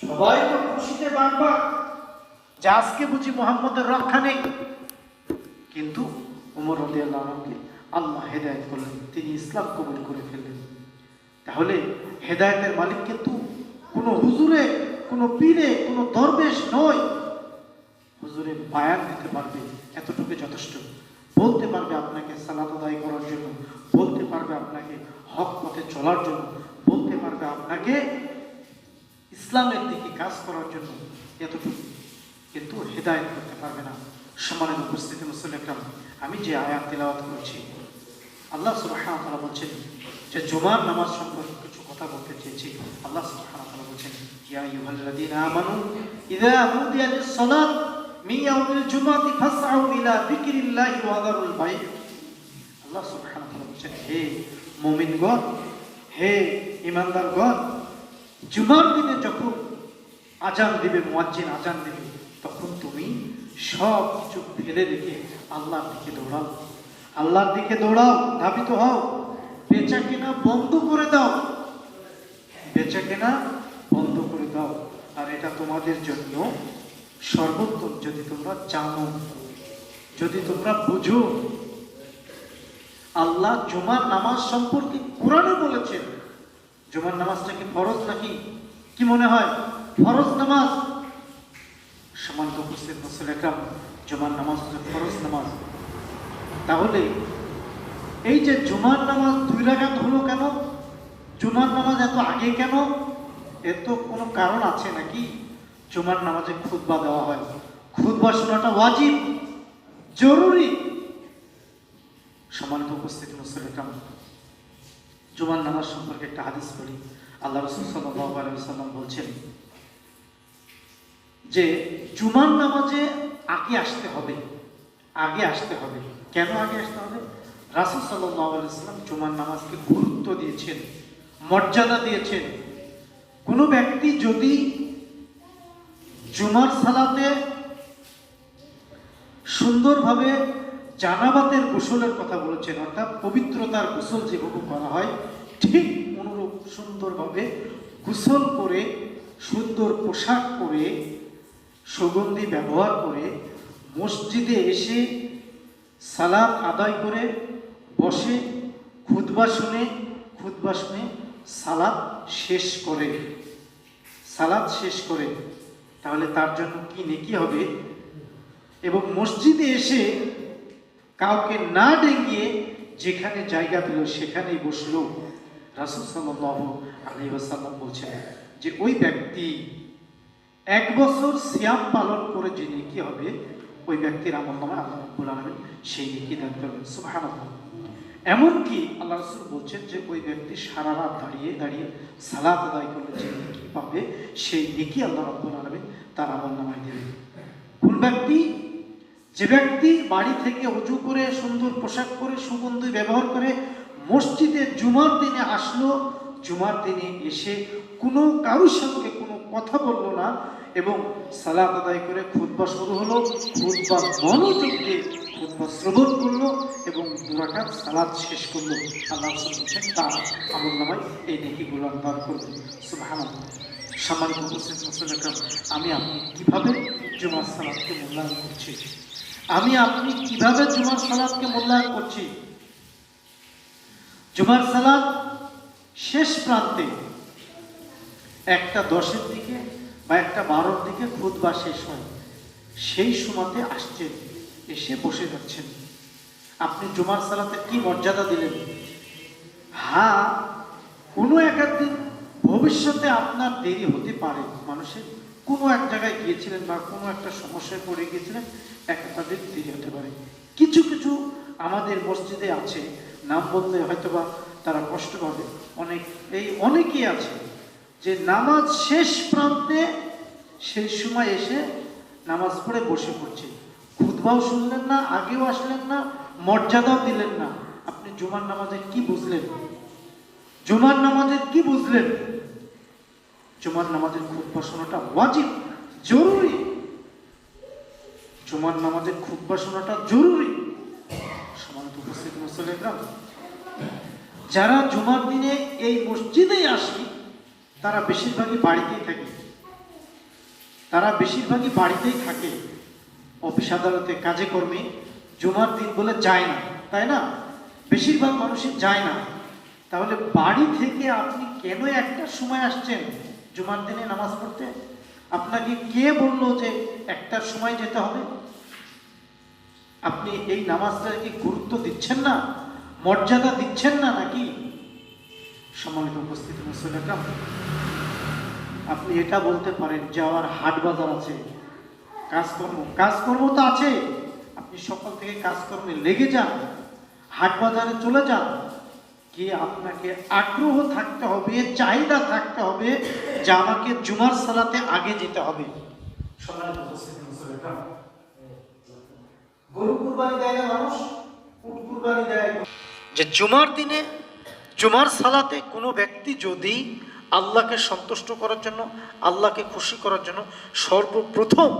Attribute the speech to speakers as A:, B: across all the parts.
A: সবাই তো খুশিতে বাঁধবা। যে আজকে বুঝি মোহাম্মদের রক্ষা নেই। কিন্তু উমর রদি আল্লাহকে আল্লাহ হেদায়ত করলেন, তিনি ইসলাম কবুল করে ফেললেন। তাহলে হেদায়তের মালিক কিন্তু কোনো হুজুরে, কোনো পীরে, কোনো দরবেশ নয়। হুজুরে বায়ান দিতে পারবে, এতটুকু যথেষ্ট। বলতে পারবে আপনাকে সালাত আদায় করার জন্য, বলতে পারবে আপনাকে হক পথে চলার জন্য, বলতে পারবে আপনাকে ইসলামের দিকে কাজ করার জন্য এতটুকু। কিন্তু হেদায়ত করতে পারবে না। সমানের উপস্থিতি মুসলিম আমি যে আয়াত তেলাওয়াত করেছি, আল্লাহ সুবহানাহু ওয়া তাআলা বলছেন যে, জুমার নামাজ সম্পর্কে কিছু কথা বলতে চেয়েছি, আল্লাহ সুবহানাহু ওয়া তাআলা বলছেন, ইয়া আইয়ুহাল্লাযীনা আমানু ইযা নুদিয়া লিস-সালাত মিন ইয়াউমিল জুমআতি ফাসআউ ইলা যিকরিল্লাহি ওয়া যারুল বাই' আল্লাহ সুবহানাহু ওয়া বলছেন, হে মুমিনগণ, হে ঈমানদারগণ জুমার দিনে যখন আজান দিবে, মুয়াজ্জিন আজান দিবে, তখন তুমি সব কিছু ফেলে রেখে আল্লাহর দিকে দৌড়াও। আল্লাহর দিকে দৌড়াও, ধাবিত হও। বেচা কেনা বন্ধ করে দাও। বেচা কেনা বন্ধ করে দাও। আর এটা তোমাদের জন্য সর্বোত্তম, যদি তোমরা জানো, যদি তোমরা বুঝো। আল্লাহ জুমার নামাজ সম্পর্কে কোরআনে বলেছেন জুমার নামাজটা কি ফরজ নাকি? কি মনে হয়? ফরজ নামাজ? সমান্ত উপস্থিত মুসলেকাম জুমার নামাজ হচ্ছে ফরজ নামাজ। তাহলে এই যে জুমার নামাজ দুই রাকাত হলো কেন? জুমার নামাজ এত আগে কেন? এর তো কোনো কারণ আছে নাকি? জুমার নামাজে খুতবা দেওয়া হয়। খুতবা শোনাটা ওয়াজিব, জরুরি। সমান্ত উপস্থিত মুসলিম জুমার নামাজ সম্পর্কে একটা হাদিস পড়ি। আল্লাহ রসুল সাল্লাম বলছেন যে, জুমার নামাজে আগে আসতে হবে। আগে আসতে হবে। কেন আগে আসতে হবে? রাসুল সাল্লাম জুমার নামাজকে গুরুত্ব দিয়েছেন, মর্যাদা দিয়েছেন। কোনো ব্যক্তি যদি জুমার সালাতে সুন্দরভাবে জানাবাতের গোসলের কথা বলেছেন, অর্থাৎ পবিত্রতার গোসল যেভাবে করা হয়, ঠিক অনুরূপ সুন্দরভাবে গোসল করে, সুন্দর পোশাক পরে, সুগন্ধি ব্যবহার করে মসজিদে এসে সালাদ আদায় করে বসে খুদবা শুনে খুদবা শুনে সালাদ শেষ করে। সালাদ শেষ করে। তাহলে তার জন্য কি নেকি হবে? এবং মসজিদে এসে কাউকে না ডেঙ্গিয়ে যেখানে জায়গা পেল সেখানেই বসল। রাসুল সাল্লাহ আলী ওসাল্লাম বলছেন যে, ওই ব্যক্তি এক বছর সিয়াম পালন করে যে নেকি হবে, ওই ব্যক্তির আমল নামে আল্লাহ রব্বুল আলমিন সেই নেকি দান করবেন। সুবহানাল্লাহ। এমনকি আল্লাহ রসুল বলছেন যে, ওই ব্যক্তি সারা রাত দাঁড়িয়ে দাঁড়িয়ে সালাত আদায় করলে যে নেকি পাবে, সেই নেকি আল্লাহ রব্বুল আলমিন তার আমল নামায় দেবে কোন ব্যক্তি যে ব্যক্তি বাড়ি থেকে উঁচু করে, সুন্দর পোশাক পরে, সুগন্ধি ব্যবহার করে মসজিদে জুমার দিনে আসলো, জুমার দিনে এসে কোনো কারোর সঙ্গে কোনো কথা বলল না এবং সালাত আদায় করে খুদ্া শুরু হলো খুদ্া মনোযোগ দিয়ে খুদ্া শ্রবণ করল এবং দুরাকাত সালাদ শেষ করল। আল্লাহ বলছেন তার আমল নামায় এই নেকিগুলো দান করবে। সুবহানাল্লাহ। সম্মানিত উপস্থিত মুসলিম আমি আপনি কীভাবে জুমার সালাদকে মূল্যায়ন করছি? আমি আপনি কীভাবে জুমার সালাদকে মূল্যায়ন করছি? জুমার সালাদ শেষ প্রান্তে একটা দশের দিকে বা একটা বারোর দিকে খুদ বা শেষ হয়। সেই সময়তে আসছেন, এসে বসে যাচ্ছেন আপনি জুমার সালাতে কি মর্যাদা দিলেন? হ্যাঁ কোনো এক দিন ভবিষ্যতে আপনার দেরি হতে পারে মানুষের। কোনো এক জায়গায় গিয়েছিলেন বা কোনো একটা সমস্যায় পড়ে গিয়েছিলেন একটা তাদের দেরি হতে পারে। কিছু কিছু আমাদের মসজিদে আছে, নাম বললে হয়তোবা তারা কষ্ট পাবে। অনেক, এই অনেকেই আছে যে নামাজ শেষ প্রান্তে সেই সময় এসে নামাজ পড়ে বসে পড়ছে। খুদবাও শুনলেন না, আগেও আসলেন না, মর্যাদাও দিলেন না। আপনি জুমার নামাজে কি বুঝলেন? জুমার নামাজের কি বুঝলেন? জুমার নামাজের খুব শোনাটা ওয়াজিব, জরুরি। জুমার নামাজের খুদ্া শোনাটা জরুরি। সমানত উপস্থিত মুসলিমরাম যারা জুমার দিনে এই মসজিদেই আসে, তারা বেশিরভাগই বাড়িতেই থাকে। তারা বেশিরভাগই বাড়িতেই থাকে। অফিস আদালতে কাজে কর্মে জুমার দিন বলে যায় না, তাই না? বেশিরভাগ মানুষই যায় না। তাহলে বাড়ি থেকে আপনি কেন একটা সময় আসছেন? জুমার দিনে নামাজ পড়তে? আপনাকে কে বলল যে একটার সময় যেতে হবে? আপনি এই নামাজটাকে কি গুরুত্ব দিচ্ছেন না? মর্যাদা দিচ্ছেন না নাকি? সম্মানিত উপস্থিত মুসলিম আপনি এটা বলতে পারেন যে আমার হাট বাজার আছে, কাজকর্ম কাজকর্ম তো আছে। আপনি সকাল থেকে কাজকর্মে লেগে যান, হাট বাজারে চলে যান কি আপনাকে আগ্রহ থাকতে হবে চাহিদা থাকতে হবে যে আমাকে জুমার সালাতে আগে যেতে হবে। সম্মানিত গরু কুরবানি দেয় না মানুষ উট কুরবানি দেয় যে জুমার দিনে জুমার সালাতে কোনো ব্যক্তি যদি আল্লাহকে সন্তুষ্ট করার জন্য আল্লাহকে খুশি করার জন্য সর্বপ্রথম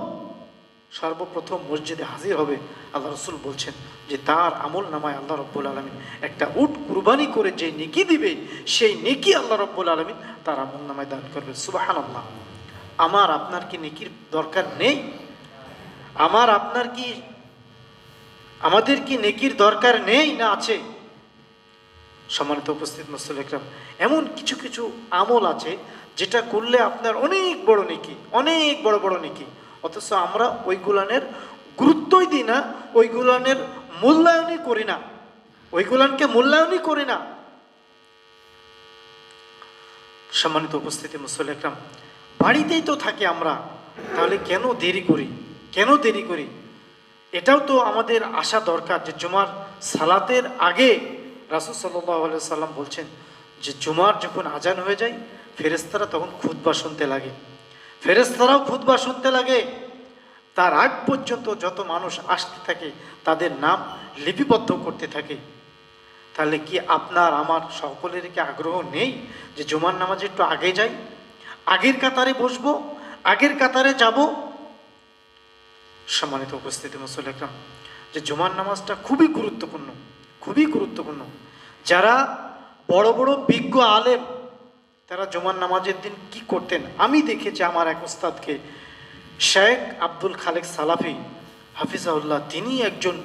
A: সর্বপ্রথম মসজিদে হাজির হবে আল্লাহ রসুল বলছেন যে তার আমল নামায় আল্লাহ রব্বুল আলমিন একটা উট কুরবানি করে যে নেকি দিবে, সেই নেকি আল্লাহ রব্বুল আলমিন তার আমল নামায় দান করবে। সুবাহান আল্লাহ আমার আপনার কি নেকির দরকার নেই? আমার আপনার কি, আমাদের কি নেকির দরকার নেই না আছে? সম্মানিত উপস্থিত মুসল একরাম, এমন কিছু কিছু আমল আছে যেটা করলে আপনার অনেক বড় নেকি, অনেক বড় বড় নেকি। অথচ আমরা ওইগুলানের গুরুত্বই দিই না ওইগুলানের মূল্যায়নই করি না। ওইগুলানকে মূল্যায়নই করি না। সম্মানিত উপস্থিতি মুসল একরাম, বাড়িতেই তো থাকি আমরা, তাহলে কেন দেরি করি? কেন দেরি করি? এটাও তো আমাদের আশা দরকার যে জুমার সালাতের আগে রাসুল সাল্লাহ সাল্লাম বলছেন যে জুমার যখন আজান হয়ে যায় ফেরেস্তারা তখন খুদবা শুনতে লাগে। ফেরেস্তারাও খুদবা শুনতে লাগে। তার আগ পর্যন্ত যত মানুষ আসতে থাকে, তাদের নাম লিপিবদ্ধ করতে থাকে। তাহলে কি আপনার, আমার সকলের কি আগ্রহ নেই যে জুমার নামাজে একটু আগে যাই? আগের কাতারে বসবো, আগের কাতারে যাব? সম্মানিত উপস্থিতি মুসল একরাম যে জুমার নামাজটা খুবই গুরুত্বপূর্ণ খুবই গুরুত্বপূর্ণ। যারা বড় বড় বিজ্ঞ আলেম তারা জুমার নামাজের দিন কি করতেন? আমি দেখেছি আমার এক ওস্তাদকে শেখ আব্দুল খালেক সালাফি হাফিজাউল্লাহ তিনি একজন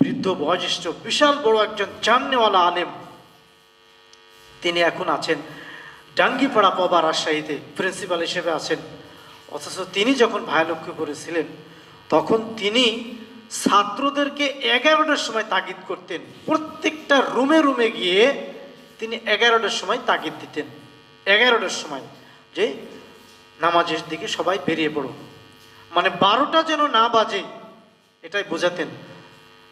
A: বৃদ্ধ বয়োজ্যেষ্ঠ, বিশাল বড় একজন জাননেওয়ালা আলেম। তিনি এখন আছেন ডাঙ্গিপাড়া পবা রাজশাহীতে, প্রিন্সিপাল হিসেবে আছেন। অথচ তিনি যখন ভায়ালক্ষ্য করেছিলেন তখন তিনি ছাত্রদেরকে এগারোটার সময় তাগিদ করতেন। প্রত্যেকটা রুমে রুমে গিয়ে তিনি এগারোটার সময় তাগিদ দিতেন। এগারোটার সময় যে নামাজের দিকে সবাই বেরিয়ে পড়ো। মানে বারোটা যেন না বাজে, এটাই বোঝাতেন।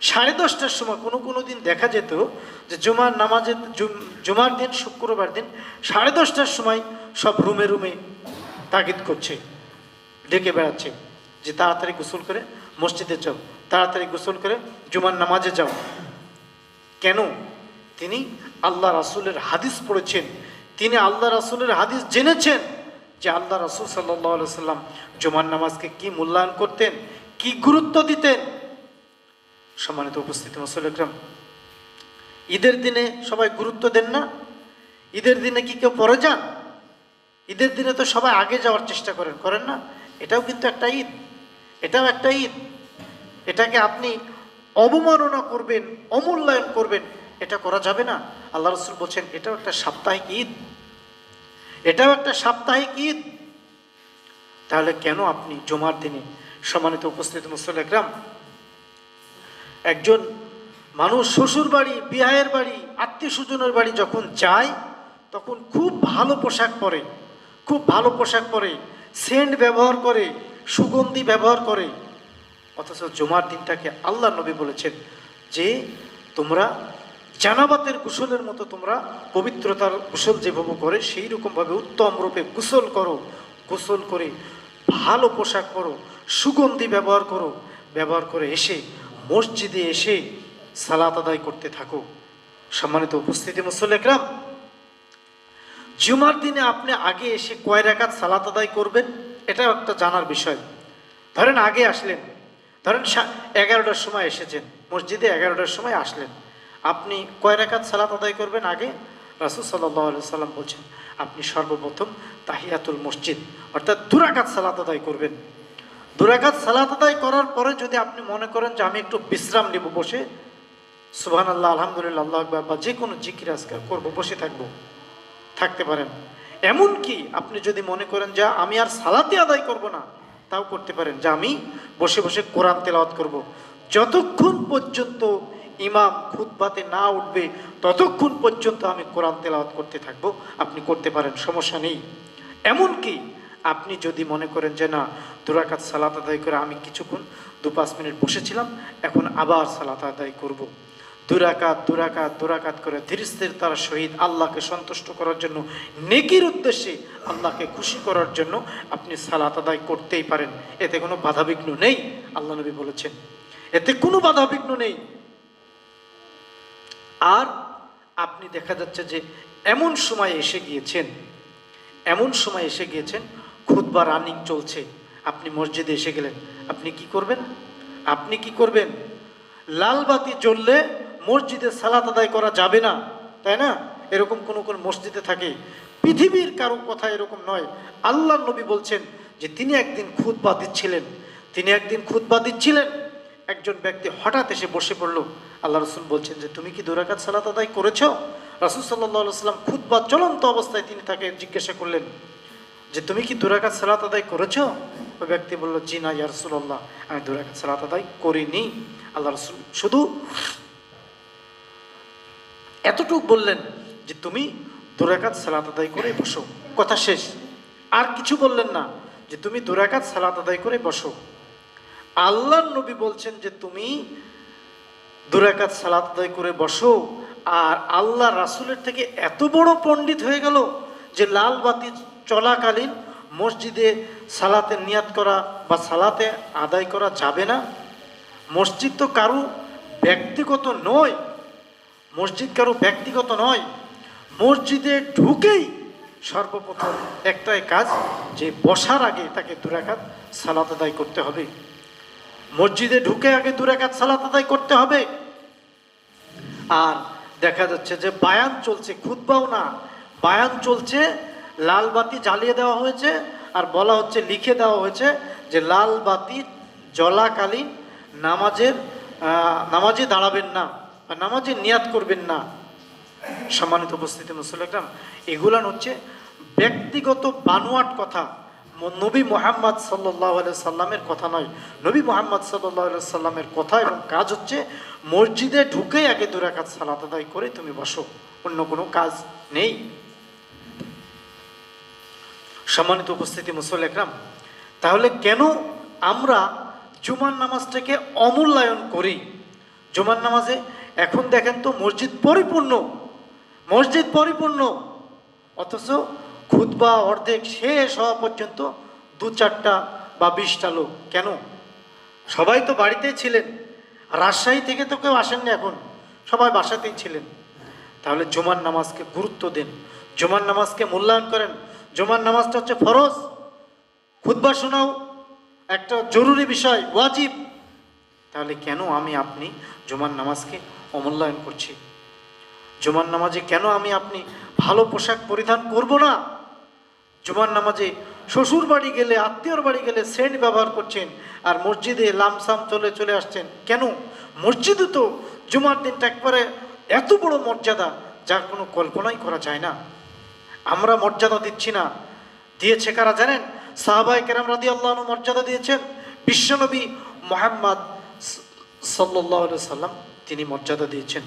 A: সাড়ে দশটার সময় কোনো কোনো দিন দেখা যেত যে জুমার নামাজের জুম- জুমার দিন, শুক্রবার দিন সাড়ে দশটার সময় সব রুমে রুমে তাগিদ করছে, ডেকে বেড়াচ্ছে যে তাড়াতাড়ি গোসল করে মসজিদে যাও, তাড়াতাড়ি গোসল করে জুমার নামাজে যাও। কেন? তিনি আল্লাহ রাসুলের হাদিস পড়েছেন তিনি আল্লাহ রাসুলের হাদিস জেনেছেন যে আল্লাহ রাসুল সাল্লাহ সাল্লাম জুমার নামাজকে কি মূল্যায়ন করতেন, কি গুরুত্ব দিতেন? সম্মানিত উপস্থিতি মুসলিকরাম ঈদের দিনে সবাই গুরুত্ব দেন না? ঈদের দিনে কি কেউ পরে যান? ঈদের দিনে তো সবাই আগে যাওয়ার চেষ্টা করেন করেন না? এটাও কিন্তু একটা ঈদ, এটাও একটা ঈদ। এটাকে আপনি অবমাননা করবেন, অমূল্যায়ন করবেন। এটা করা যাবে না। আল্লাহ রসুল বলছেন, এটাও একটা সাপ্তাহিক ঈদ। এটাও একটা সাপ্তাহিক ঈদ। তাহলে কেন আপনি জমার দিনে সম্মানিত উপস্থিত মুসল একরাম, একজন মানুষ শ্বশুর বাড়ি বিহায়ের বাড়ি, আত্মীয় স্বজনের বাড়ি যখন যায়, তখন খুব ভালো পোশাক পরে, খুব ভালো পোশাক পরে, সেন্ট ব্যবহার করে, সুগন্ধি ব্যবহার করে। অথচ জমার দিনটাকে আল্লাহ নবী বলেছেন যে, তোমরা জানাবাতের কুশলের মতো তোমরা পবিত্রতার কুশল যেভাবে করে সেই রকমভাবে উত্তম রূপে কুশল করো। কুশল করে ভালো পোশাক পরো, সুগন্ধি ব্যবহার করো। ব্যবহার করে এসে মসজিদে এসে সালাত আদায় করতে থাকো। সম্মানিত উপস্থিতি মুসল্লেকরাম জুমার দিনে আপনি আগে এসে কয় রাকাত সালাত আদায় করবেন? এটাও একটা জানার বিষয়। ধরেন আগে আসলেন, ধরেন এগারোটার সময় এসেছেন, মসজিদে এগারোটার সময় আসলেন। আপনি কয় রাকাত সালাত আদায় করবেন আগে? রাসুল সাল্লাহ সাল্লাম বলছেন, আপনি সর্বপ্রথম তাহিয়াতুল মসজিদ, অর্থাৎ দুরাকাত সালাত আদায় করবেন। দুরাকাত সালাত আদায় করার পরে যদি আপনি মনে করেন যে আমি একটু বিশ্রাম নেব বসে সুবহান আল্লাহ আলহামদুলিল্লাহ, আল্লাহ আকবার, বা যে কোনো জিকির আজকার করব, বসে থাকব, থাকতে পারেন। এমনকি আপনি যদি মনে করেন যে আমি আর সালাতে আদায় করব না, তাও করতে পারেন। যে আমি বসে বসে কোরআন তেলাওয়াত করব। যতক্ষণ পর্যন্ত ইমাম খুতবাতে না উঠবে, ততক্ষণ পর্যন্ত আমি কোরআন তেলাওয়াত করতে থাকব। আপনি করতে পারেন, সমস্যা নেই। এমনকি আপনি যদি মনে করেন যে, না, দুরাকাত সালাত আদায় করে আমি কিছুক্ষণ দু পাঁচ মিনিট বসেছিলাম, এখন আবার সালাত আদায় করব। দুরাকাত দুরাকাত দুরাকাত করে ধীরস্থির তারা শহীদ আল্লাহকে সন্তুষ্ট করার জন্য, নেকির উদ্দেশ্যে আল্লাহকে খুশি করার জন্য আপনি সালাত আদায় করতেই পারেন। এতে কোনো বাধাবিঘ্ন নেই, আল্লাহ নবী বলেছেন। এতে কোনো বাধাবিঘ্ন নেই। আর আপনি দেখা যাচ্ছে যে এমন সময় এসে গিয়েছেন, এমন সময় এসে গিয়েছেন খুদবা রানিং চলছে। আপনি মসজিদে এসে গেলেন। আপনি কি করবেন? আপনি কি করবেন? লাল বাতি জ্বললে মসজিদে সালাত আদায় করা যাবে না, তাই না? এরকম কোন কোন মসজিদে থাকে। পৃথিবীর কারও কথা এরকম নয়। আল্লাহ নবী বলছেন যে তিনি একদিন খুদবা দিচ্ছিলেন। তিনি একদিন খুদবা দিচ্ছিলেন। একজন ব্যক্তি হঠাৎ এসে বসে পড়ল। আল্লাহ রসুল বলছেন যে, তুমি কি দুরাকাত সালাত আদায় করেছ? রাসুল সাল্লাহ সাল্লাম খুদবা চলন্ত অবস্থায় তিনি তাকে জিজ্ঞাসা করলেন, যে, তুমি কি দুরাকাত সালাত আদায় করেছ? ওই ব্যক্তি বলল, জি না, ইয়া রসুল্লাহ আমি দুরাকাত সালাত আদায় করিনি। আল্লাহ রসুল শুধু এতটুকু বললেন যে, তুমি দুরাকাত সালাত আদায় করে বসো। কথা শেষ। আর কিছু বললেন না যে, তুমি দুরাকাত সালাত আদায় করে বসো। আল্লাহ নবী বলছেন যে তুমি দুরাকাত সালাত আদায় করে বসো, আর আল্লাহ রাসুলের থেকে এত বড় পণ্ডিত হয়ে গেল যে লাল বাতি চলাকালীন মসজিদে সালাতে নিয়াত করা বা সালাতে আদায় করা যাবে না। মসজিদ তো কারও ব্যক্তিগত নয়, মসজিদ কারও ব্যক্তিগত নয়। মসজিদে ঢুকেই সর্বপ্রথম একটাই কাজ যে বসার আগে তাকে দুরাকাত সালাত আদায় করতে হবে। মসজিদে ঢুকে আগে দুরাকাত সালাত আদায় করতে হবে। আর দেখা যাচ্ছে যে বায়ান চলছে খুদবাও না। বায়ান চলছে, লাল বাতি জ্বালিয়ে দেওয়া হয়েছে আর বলা হচ্ছে, লিখে দেওয়া হয়েছে যে লাল বাতি জলাকালীন নামাজের নামাজে দাঁড়াবেন না বা নামাজে নিয়াত করবেন না। সম্মানিত উপস্থিতি মুসলিম এগুলান হচ্ছে ব্যক্তিগত বানোয়াট কথা। নবী মোহাম্মদ সাল্লাহ সাল্লামের কথা নয়। নবী মোহাম্মদ সাল্লাহ সাল্লামের কথা এবং কাজ হচ্ছে মসজিদে ঢুকে আগে দুরাকাত সালাত আদায় করে তুমি বসো। অন্য কোনো কাজ নেই। সম্মানিত উপস্থিতি মুসল একরাম, তাহলে কেন আমরা জুমার নামাজটাকে অমূল্যায়ন করি? জুমার নামাজে এখন দেখেন তো মসজিদ পরিপূর্ণ। মসজিদ পরিপূর্ণ। অথচ খুতবা অর্ধেক শেষ হওয়া পর্যন্ত দু চারটা বা বিশটা লোক। কেন? সবাই তো বাড়িতেই ছিলেন। রাজশাহী থেকে তো কেউ আসেননি এখন। সবাই বাসাতেই ছিলেন। তাহলে জুমার নামাজকে গুরুত্ব দেন। জুমার নামাজকে মূল্যায়ন করেন। জুমার নামাজটা হচ্ছে ফরজ। খুতবা শোনাও একটা জরুরি বিষয়, ওয়াজিব। তাহলে কেন আমি, আপনি জুমার নামাজকে অমূল্যায়ন করছি? জুমার নামাজে কেন আমি, আপনি ভালো পোশাক পরিধান করব না? জুমার নামাজে শ্বশুর বাড়ি গেলে, আত্মীয়র বাড়ি গেলে সেন্ট ব্যবহার করছেন আর মসজিদে লামসাম চলে চলে আসছেন। কেন? মসজিদে তো জুমার দিনটা একবারে এত বড় মর্যাদা, যার কোনো কল্পনাই করা যায় না। আমরা মর্যাদা দিচ্ছি না। দিয়েছে কারা জানেন? সাহাবাই কেরাম রাদি আল্লাহ মর্যাদা দিয়েছেন। বিশ্বনবী মোহাম্মদ সাল্লাহ সাল্লাম তিনি মর্যাদা দিয়েছেন।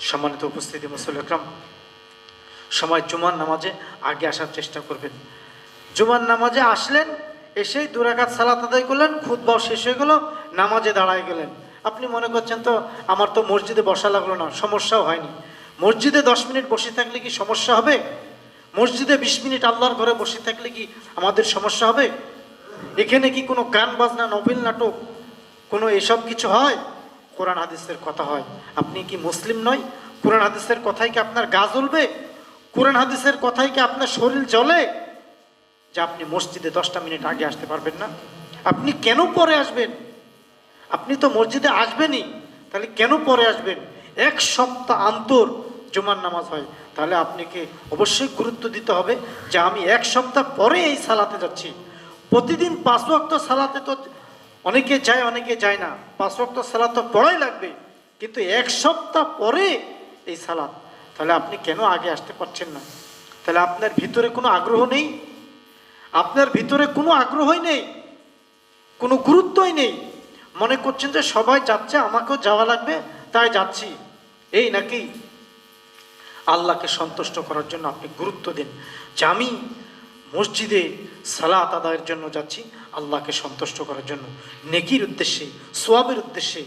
A: সম্মানিত উপস্থিতি মুসল আকরাম সময় জুমার নামাজে আগে আসার চেষ্টা করবেন। জুমার নামাজে আসলেন, এসেই দুরাকাত সালাত আদায় করলেন খুদবাও শেষ হয়ে গেল, নামাজে দাঁড়ায় গেলেন। আপনি মনে করছেন তো, আমার তো মসজিদে বসা লাগল না, সমস্যাও হয়নি। মসজিদে দশ মিনিট বসে থাকলে কি সমস্যা হবে? মসজিদে বিশ মিনিট আল্লাহর ঘরে বসে থাকলে কি আমাদের সমস্যা হবে? এখানে কি কোনো গান বাজনা নবিল নাটক, কোনো এসব কিছু হয়? কোরআন হাদিসের কথা হয়। আপনি কি মুসলিম নয়? কোরআন হাদিসের কথাই কি আপনার গা জ্বলবে? কোরআন হাদিসের কথাই কি আপনার শরীর জ্বলে? যে আপনি মসজিদে দশটা মিনিট আগে আসতে পারবেন না। আপনি কেন পরে আসবেন? আপনি তো মসজিদে আসবেনই। তাহলে কেন পরে আসবেন? এক সপ্তাহ আন্তর জুমার নামাজ হয়। তাহলে আপনাকে অবশ্যই গুরুত্ব দিতে হবে যে আমি এক সপ্তাহ পরে এই সালাতে যাচ্ছি। প্রতিদিন পাঁচ সালাতে তো অনেকে যায় অনেকে যায় না। পাঁচ ওয়াক্ত সালাত তো পড়াই লাগবে। কিন্তু এক সপ্তাহ পরে এই সালাত তাহলে আপনি কেন আগে আসতে পারছেন না? তাহলে আপনার ভিতরে কোনো আগ্রহ নেই? আপনার ভিতরে কোনো আগ্রহই নেই? কোনো গুরুত্বই নেই? মনে করছেন যে সবাই যাচ্ছে, আমাকেও যাওয়া লাগবে, তাই যাচ্ছি। এই নাকি? আল্লাহকে সন্তুষ্ট করার জন্য আপনি গুরুত্ব দিন। যে আমি মসজিদে সালাত আদায়ের জন্য যাচ্ছি, আল্লাহকে সন্তুষ্ট করার জন্য। নেকির উদ্দেশ্যে, সোয়াবের উদ্দেশ্যে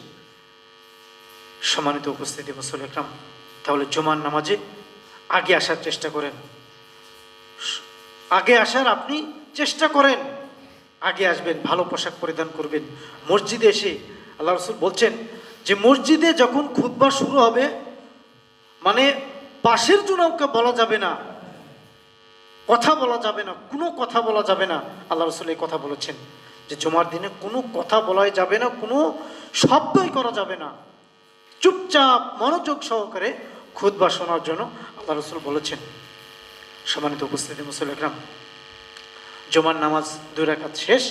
A: সম্মানিত উপস্থিতি একরাম। তাহলে জুমার নামাজে আগে আসার চেষ্টা করেন। আগে আসার আপনি চেষ্টা করেন। আগে আসবেন, ভালো পোশাক পরিধান করবেন। মসজিদে এসে আল্লাহ রসুল বলছেন যে, মসজিদে যখন খুতবা শুরু হবে মানে পাশের জনকে বলা যাবে না, কথা বলা যাবে না, কোনো কথা বলা যাবে না। আল্লাহ রসুল এই কথা বলেছেন যে, জমার দিনে কোনো কথা বলাই যাবে না, কোনো শব্দই করা যাবে না। চুপচাপ মনোযোগ সহকারে খুতবা শোনার জন্য আল্লাহ রসুল বলেছেন, সম্মানিত উপস্থিতি মুসল একরাম, জমার নামাজ দুই রাকাত শেষ,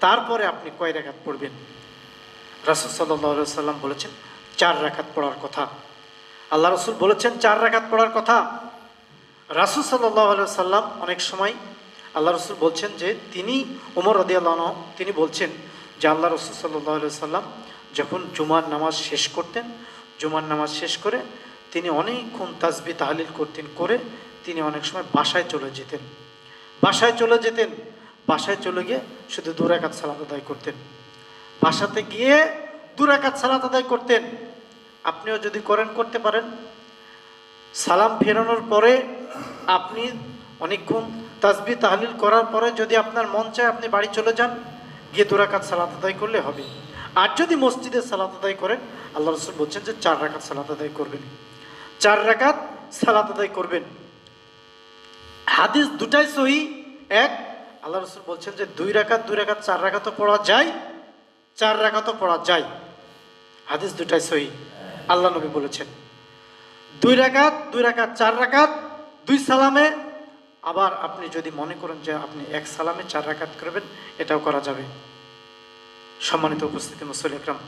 A: তারপরে আপনি কয় রাকাত পড়বেন? রাসুল সাল্লাম বলেছেন, চার রাকাত পড়ার কথা। আল্লাহ রসুল বলেছেন, চার রাকাত পড়ার কথা। রাসুল সাল্লাহ সাল্লাম অনেক সময় আল্লাহ রসুল বলছেন যে, তিনি উমর রদিয়াল্লাহ তিনি বলছেন যে, আল্লাহ রসুল সাল্লাহ সাল্লাম যখন জুমার নামাজ শেষ করতেন জুমার নামাজ শেষ করে তিনি অনেকক্ষণ তাজবি তাহলিল করতেন, করে তিনি অনেক সময় বাসায় চলে যেতেন। বাসায় চলে যেতেন, বাসায় চলে গিয়ে শুধু দুরাকাত সালাত আদায় করতেন। বাসাতে গিয়ে দুরাকাত সালাত আদায় করতেন। আপনিও যদি করেন, করতে পারেন। সালাম ফেরানোর পরে আপনি অনেকক্ষণ তাজবি তাহলিল করার পরে যদি আপনার মন চায় আপনি বাড়ি চলে যান, গিয়ে দুরাকাত সালাত আদায় করলে হবে। আর যদি মসজিদে সালাত আদায় করেন, আল্লাহ রসুল বলছেন যে চার রাকাত সালাত আদায় করবেন। চার রাকাত সালাত আদায় করবেন। হাদিস দুটাই সহি। এক, আল্লাহ রসুল বলছেন যে দুই রাকাত দুই রাকাত, চার রাকাতও পড়া যায়, চার রাকাতও পড়া যায়। হাদিস দুটাই সহি। আল্লাহ নবী বলেছেন, দুই রাকাত দুই রাকাত, চার রাকাত, দুই সালামে। আবার আপনি যদি মনে করেন যে আপনি এক সালামে চার রাকাত করবেন, এটাও করা যাবে। সম্মানিত উপস্থিতি মুসল একরাম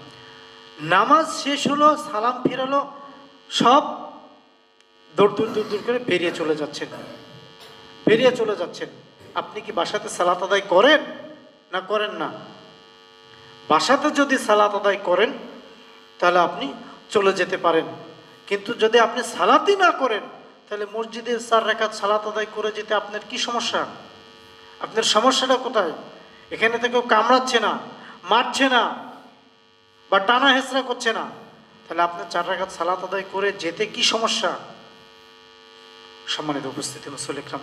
A: নামাজ শেষ হলো, সালাম ফিরালো, সব দৌড় দূর দূর দূর করে বেরিয়ে চলে যাচ্ছেন। বেরিয়ে চলে যাচ্ছেন। আপনি কি বাসাতে সালাত আদায় করেন? না করেন না। বাসাতে যদি সালাত আদায় করেন, তাহলে আপনি চলে যেতে পারেন। কিন্তু যদি আপনি সালাতই না করেন, তাহলে মসজিদে চার রেখাত সালাত আদায় করে যেতে আপনার কি সমস্যা? আপনার সমস্যাটা কোথায়? এখানে তো কেউ কামড়াচ্ছে না। মারছে না বা টানা হেসরা করছে না, তাহলে আপনার চার রেখাত সালাত আদায় করে যেতে কি সমস্যা? সম্মানিত উপস্থিতি মুসল ইকরাম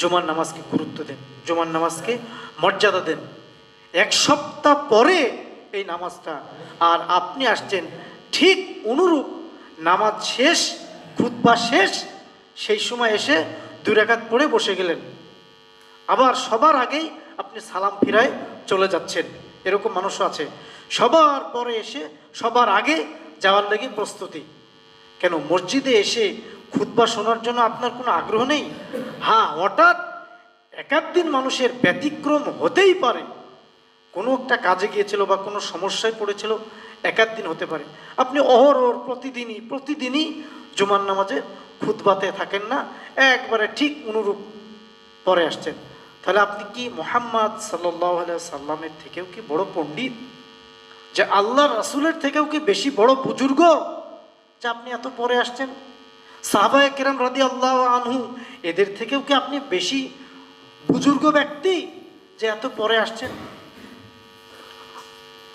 A: জুমার নামাজকে গুরুত্ব দেন, জুমার নামাজকে মর্যাদা দেন। এক সপ্তাহ পরে এই নামাজটা, আর আপনি আসছেন ঠিক অনুরূপ নামাজ শেষ, খুতবা শেষ, সেই সময় এসে দুই রেখাত পড়ে বসে গেলেন। আবার সবার আগেই আপনি সালাম ফিরায় চলে যাচ্ছেন। এরকম মানুষও আছে। সবার পরে এসে, সবার আগে যাওয়ার লেগে প্রস্তুতি। কেন, মসজিদে এসে খুতবা শোনার জন্য আপনার কোনো আগ্রহ নেই? হ্যাঁ হঠাৎ একাধ দিন মানুষের ব্যতিক্রম হতেই পারে। কোনো একটা কাজে গিয়েছিল বা কোনো সমস্যায় পড়েছিল একাধ দিন হতে পারে। আপনি অহরহর প্রতিদিনই প্রতিদিনই জুমার নামাজে খুতবাতে থাকেন না, একবারে ঠিক অনুরূপ পরে আসছেন। তাহলে আপনি কি মোহাম্মদ সাল্লাহ সাল্লামের থেকেও কি বড় পণ্ডিত? যে আল্লাহ রাসুলের থেকেও কি বেশি বড় বুজুর্গ? যে আপনি এত পরে আসছেন? সাহবায় কেরাম রাদি আল্লাহ আনহু, এদের থেকেও কি আপনি বেশি বুজুর্গ ব্যক্তি যে এত পরে আসছেন?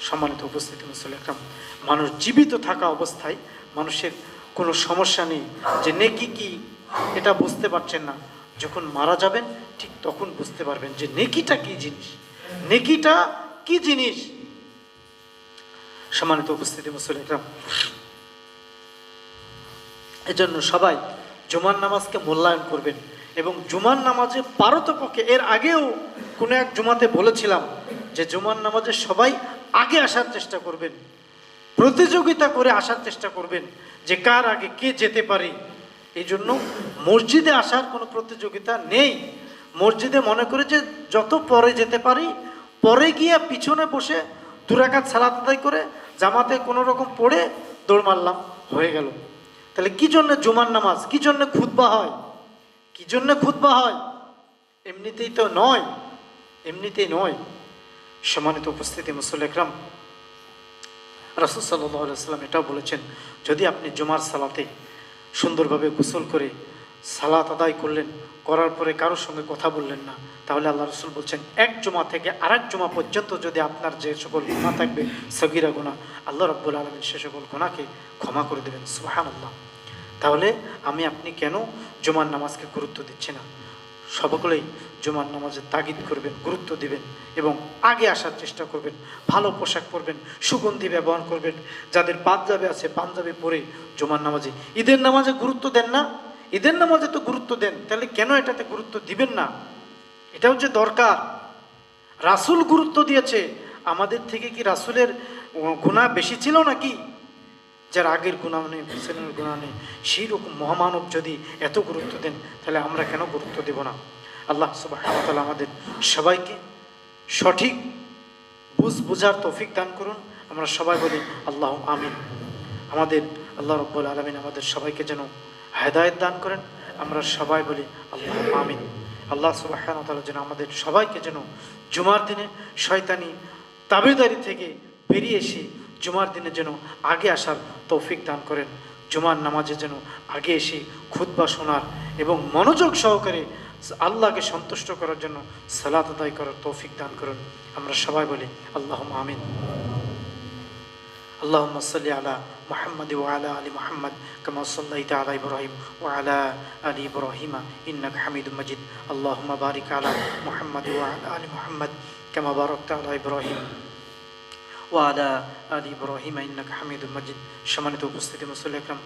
A: সম্মানিত উপস্থিতি মুসল একরাম, মানুষ জীবিত থাকা অবস্থায় মানুষের কোনো সমস্যা নেই যে নেকি কি? এটা বুঝতে পারছেন না। যখন মারা যাবেন, ঠিক তখন বুঝতে পারবেন যে নেকিটা কি জিনিস? নেকিটা কি জিনিস? সম্মানিত উপস্থিতি মুসল একরাম, এজন্য সবাই জুমার নামাজকে মূল্যায়ন করবেন এবং জুমার নামাজে পারতপক্ষে, এর আগেও কোনো এক জুমাতে বলেছিলাম যে জুমার নামাজে সবাই আগে আসার চেষ্টা করবেন, প্রতিযোগিতা করে আসার চেষ্টা করবেন যে কার আগে কে যেতে পারে এই জন্য মসজিদে আসার কোনো প্রতিযোগিতা নেই। মসজিদে মনে করে যে যত পরে যেতে পারি, পরে গিয়ে পিছনে বসে দুরাকাত সালাত আদায় করে জামাতে কোনো রকম পড়ে দৌড় মারলাম, হয়ে গেল। তাহলে কি জন্য জুমার নামাজ? কি জন্য খুতবা হয়? কি জন্য খুতবা হয়? এমনিতেই তো নয়, এমনিতেই নয়। সম্মানিত উপস্থিতি মুসল একরাম, রাসুল সাল্লাম এটাও বলেছেন, যদি আপনি জুমার সালাতে সুন্দরভাবে গোসল করে সালাত আদায় করলেন, করার পরে কারোর সঙ্গে কথা বললেন না। তাহলে আল্লাহ রসুল বলছেন, এক জমা থেকে আরেক জমা পর্যন্ত যদি আপনার যে সকল গুণা থাকবে, সগিরা গুণা আল্লাহ রব্বুল আলমিন সে সকল গুণাকে ক্ষমা করে দেবেন। সুহান আল্লাহ তাহলে আমি আপনি কেন জুমার নামাজকে গুরুত্ব দিচ্ছি না? সকলেই জুমার নামাজের তাগিদ করবেন, গুরুত্ব দিবেন এবং আগে আসার চেষ্টা করবেন, ভালো পোশাক পরবেন, সুগন্ধি ব্যবহার করবেন। যাদের পাঞ্জাবে আছে, পাঞ্জাবে পরে জুমার নামাজে। ঈদের নামাজে গুরুত্ব দেন না? ঈদের নামাজে তো গুরুত্ব দেন, তাহলে কেন এটাতে গুরুত্ব দিবেন না? এটা হচ্ছে দরকার। রাসুল গুরুত্ব দিয়েছে। আমাদের থেকে কি রাসুলের গুণা বেশি ছিল নাকি? যার আগের গুণা নেই হোসেনের গুণা নেই, সেই রকম মহামানব যদি এত গুরুত্ব দেন, তাহলে আমরা কেন গুরুত্ব দেব না? আল্লাহ সুবাহ আমাদের সবাইকে সঠিক বুঝ বোঝার তৌফিক দান করুন। আমরা সবাই বলি, আল্লাহ আমিন। আমাদের আল্লাহ রব্বুল আলমিন আমাদের সবাইকে যেন হেদায়ত দান করেন। আমরা সবাই বলি, আল্লাহ আমিন। আল্লাহ সুবাহ যেন আমাদের সবাইকে যেন জুমার দিনে শয়তানি তাবেদারি থেকে বেরিয়ে এসে জুমার দিনে যেন আগে আসার তৌফিক দান করেন জুমার নামাজে যেন আগে এসে খুতবা শোনার এবং মনোযোগ সহকারে আল্লাহকে সন্তুষ্ট করার জন্য সালাত আদায় করার তৌফিক দান করুন আমরা সবাই বলি আল্লাহ আমিন اللهم صل على محمد وعلى ال محمد كما صليت على ابراهيم وعلى ال ابراهيم انك حميد مجيد اللهم بارك على محمد وعلى ال محمد كما باركت على ابراهيم وعلى আলী ইব্রাহিম আইনাক হামিদুল মজিদ। সম্মানিত উপস্থিতি মুসুল একরাম